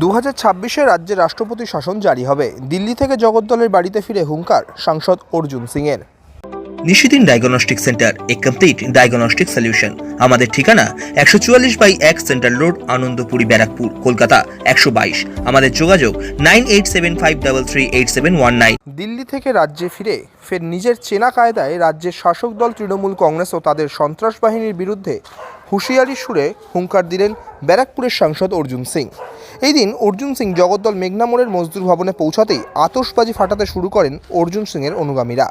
দু হাজার ছাব্বিশে রাজ্যে রাষ্ট্রপতি শাসন জারি হবে। দিল্লি থেকে জগদ্দলের বাড়িতে ফিরে হুঙ্কার সাংসদ অর্জুন সিংয়ের। নিশিদিন ডায়াগনস্টিক সেন্টার এ কমপ্লিট ডায়াগনস্টিক সলিউশন। আমাদের ঠিকানা একশো চুয়াল্লিশ বাই এক সেন্ট্রাল রোড আনন্দপুরি ব্যারাকপুর কলকাতা একশো বাইশ। আমাদের যোগাযোগ nine eight seven five double three eight seven one nine. Delhi থেকে রাজ্যে ফিরে ফের নিজের চেনা কায়দায় রাজ্যের শাসক দল তৃণমূল কংগ্রেস ও তাদের সন্ত্রাস বাহিনীর বিরুদ্ধে হুঁশিয়ারি সুরে হুঙ্কার দিলেন ব্যারাকপুরের সাংসদ অর্জুন সিং। এই দিন অর্জুন সিং জগদ্দল মেঘনামোড়ের মজদুর ভবনে পৌঁছাতেই আতশবাজি ফাটাতে শুরু করেন অর্জুন সিংয়ের অনুগামীরা।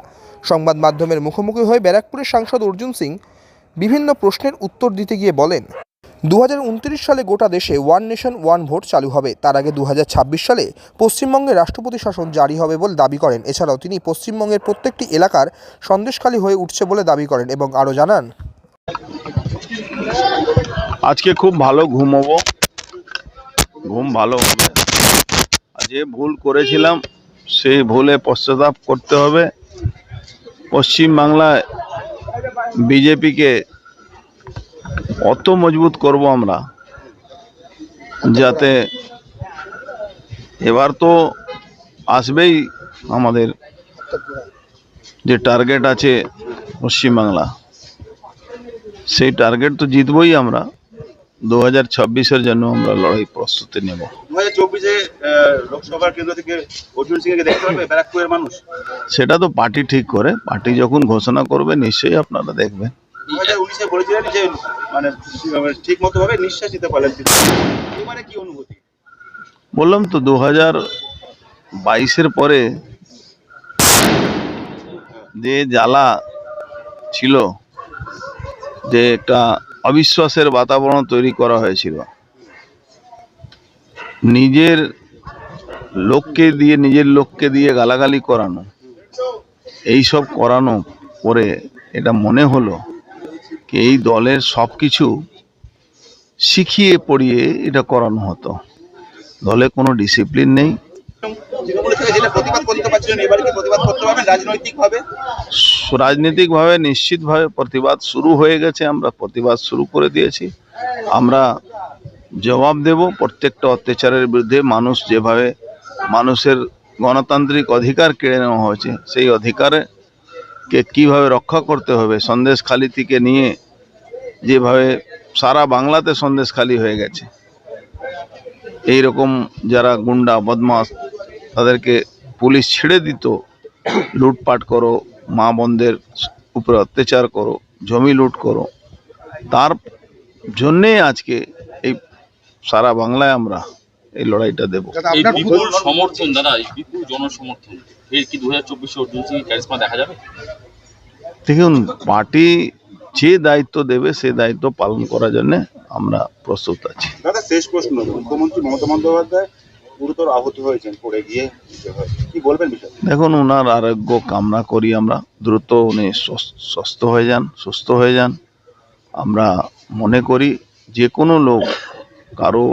সংবাদ মাধ্যমের মুখোমুখি হয়ে ব্যারাকপুরের সাংসদ অর্জুন সিং বিভিন্ন প্রশ্নের উত্তর দিতে গিয়ে বলেন দু হাজার উনত্রিশ সালে গোটা দেশে ওয়ান নেশন, ওয়ান ভোট চালু হবে। তার আগে দু হাজার ছাব্বিশ সালে পশ্চিমবঙ্গে রাষ্ট্রপতি শাসন জারি হবে বলে দাবি করেন। এছাড়াও তিনি পশ্চিমবঙ্গের প্রত্যেকটি এলাকার সন্দেশখালী হয়ে উঠছে বলে দাবি করেন এবং আরও জানান আজকে খুব ভালো ঘুমোবো। ঘুম ভালো হবে। যে ভুল করেছিলাম, সেই ভুলে পশ্চাতাপ করতে হবে। পশ্চিম বাংলায় বিজেপিকে অত মজবুত করব আমরা, যাতে এবার তো আসবেই আমাদের যে টার্গেট আছে পশ্চিমবাংলা। সেই টার্গেট তো জিতবই আমরা। দু হাজার ছাব্বিশের জন্য আমরা লড়াই প্রস্তুতি নেব। দু হাজার চব্বিশে লোকসভার কেন্দ্র থেকে অর্জুন সিংকে দেখতে পারবে? ব্যারাকপুরের মানুষ? সেটা তো পার্টি ঠিক করে। পার্টি যখন ঘোষণা করবে নিশ্চয়ই আপনারা দেখবেন। দু হাজার উনিশে বলেছিলেন যে মানে ঠিক মতো ভাবে নিঃশ্বাস নিতে পারলেন এবারে কি অনুভূতি? বললাম তো দু হাজার বাইশের পরে যে জ্বালা ছিল যে একটা অবিশ্বাসের বাতাবরণ তৈরি করা হয়েছিল। নিজের লোককে দিয়ে, নিজের লোককে দিয়ে গালাগালি করানো এই সব করানো পরে এটা মনে হলো কি এই দলের সব কিছু শিখিয়ে পড়িয়ে এটা করানো হতো। দলে কোনো ডিসিপ্লিন নেই। প্রতিবাদ রাজনৈতিকভাবে? নিশ্চিতভাবে প্রতিবাদ শুরু হয়ে গেছে। আমরা প্রতিবাদ শুরু করে দিয়েছি। আমরা জবাব দেব। প্রত্যেকটা অত্যাচারের বিরুদ্ধে মানুষ যেভাবে মানুষের গণতান্ত্রিক অধিকার কেড়ে নেওয়া হয়েছে, সেই অধিকারে কে কীভাবে রক্ষা করতে হবে সন্দেশখালি থেকে নিয়ে যেভাবে সারা বাংলাতে সন্দেশখালি হয়ে গেছে। এই রকম যারা গুন্ডা বদমাস তাদেরকে পুলিশ ছেড়ে দিত লুটপাট করো মা বোনদের উপরে অত্যাচার করো জমি লুট করো। তার জন্যে আজকে এই সারা বাংলায় আমরা এই লড়াইটা দেবো। সমর্থন দাদা বিপুল জনসমর্থন এর কি দু হাজার চব্বিশে অর্জুন সিং ক্যারিসমা দেখা যাবে? দেখুন পার্টি যে দায়িত্ব দেবে সে দায়িত্ব পালন করার জন্য আমরা প্রস্তুত আছি। দাদা শেষ প্রশ্ন মুখ্যমন্ত্রী মমতা বন্দ্যোপাধ্যায় গুরুতর আহত হয়েছেন পড়ে গিয়ে কি বলবেন বিষয় দেখুন ওনার আরোগ্য কামনা করি আমরা। দ্রুত উনি সুস্থ হয়ে যান সুস্থ হয়ে যান। আমরা মনে করি যে কোনো লোক কারও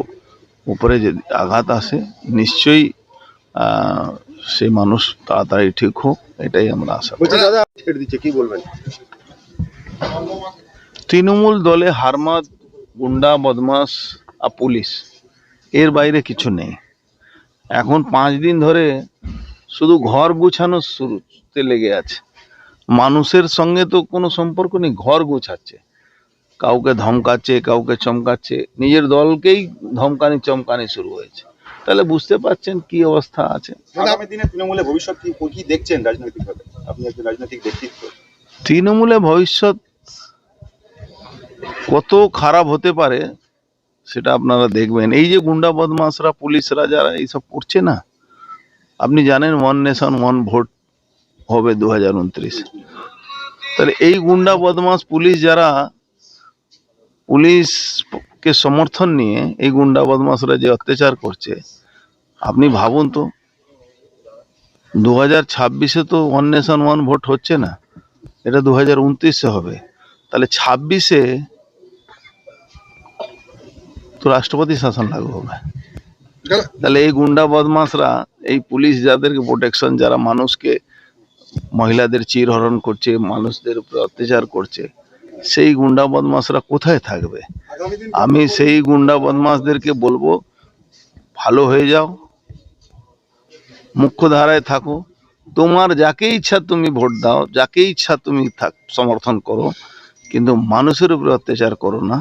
উপরে যদি আঘাত আসে নিশ্চয়ই আহ, সেই মানুষ তাড়াতাড়ি ঠিক হোক এটাই আমরা আশা করি। দাদা ছেড়ে দিচ্ছে কি বলবেন? তৃণমূল দলে হারমাদ গুন্ডা বদমাস আর পুলিশ এর বাইরে কিছু নেই। এখন পাঁচ দিন ধরে শুধু ঘর গুছানো শুরুতে লেগে আছে। মানুষের সঙ্গে তো কোনো সম্পর্ক নেই ঘর গুছাচ্ছে। কাউকে ধমকাচ্ছে কাউকে চমকাচ্ছে নিজের দলকেই ধমকানি চমকানি শুরু হয়েছে। তাহলে বুঝতে পারছেন কি অবস্থা আছে। আগামী দিনে তৃণমূলের ভবিষ্যৎ কি দেখছেন রাজনৈতিক ভাবে আপনি একজন রাজনৈতিক ব্যক্তিত্ব। ভবিষ্যৎ কত খারাপ হতে পারে সেটা আপনারা দেখবেন। এই যে গুন্ডা বদমাসরা পুলিশরা যারা এইসব করছে না, আপনি জানেন ওয়ান নেশন ওয়ান ভোট হবে দু হাজার উনত্রিশ তাহলে এই গুন্ডা বদমাস পুলিশ যারা, পুলিশকে সমর্থন নিয়ে এই গুন্ডা বদমাসরা যে অত্যাচার করছে, আপনি ভাবুন তো দু হাজার ছাব্বিশে তো ওয়ান নেশন ওয়ান ভোট হচ্ছে না, এটা দু হাজার উনত্রিশে হবে। তাহলে ছাব্বিশে তো রাষ্ট্রপতি শাসন লাগু হবে। তাহলে এই গুন্ডা বদমাসরা এই পুলিশ যাদেরকে প্রোটেকশন যারা মানুষকে মহিলাদের চিরহরণ করছে মানুষদের উপরে অত্যাচার করছে সেই গুন্ডা বদমাসরা কোথায় থাকবে? আমি সেই গুন্ডা বদমাসদেরকে বলব ভালো হয়ে যাও মুখ্য ধারায় থাকো তোমার যাকে ইচ্ছা তুমি ভোট দাও যাকে ইচ্ছা তুমি থাক সমর্থন করো কিন্তু মানুষের উপরে অত্যাচার করো না।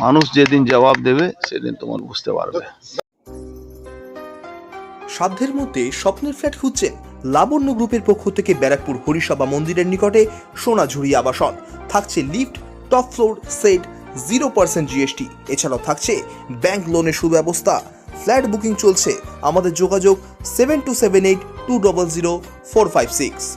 মানুষ যেদিন জবাব দেবে, সেদিন তোমার বুঝতে পারবে। সাধ্যের মধ্যে স্বপ্নের ফ্ল্যাট খুঁজছেন লাবণ্য গ্রুপের পক্ষ থেকে ব্যারাকপুর হরিসভা মন্দিরের নিকটে সোনাঝুরি আবাসন। থাকছে lift, top floor, set, zero percent GST এছাড়াও থাকছে ব্যাংক লোনের সুব্যবস্থা। ফ্ল্যাট বুকিং চলছে। আমাদের যোগাযোগ seven two seven eight two double zero four five six.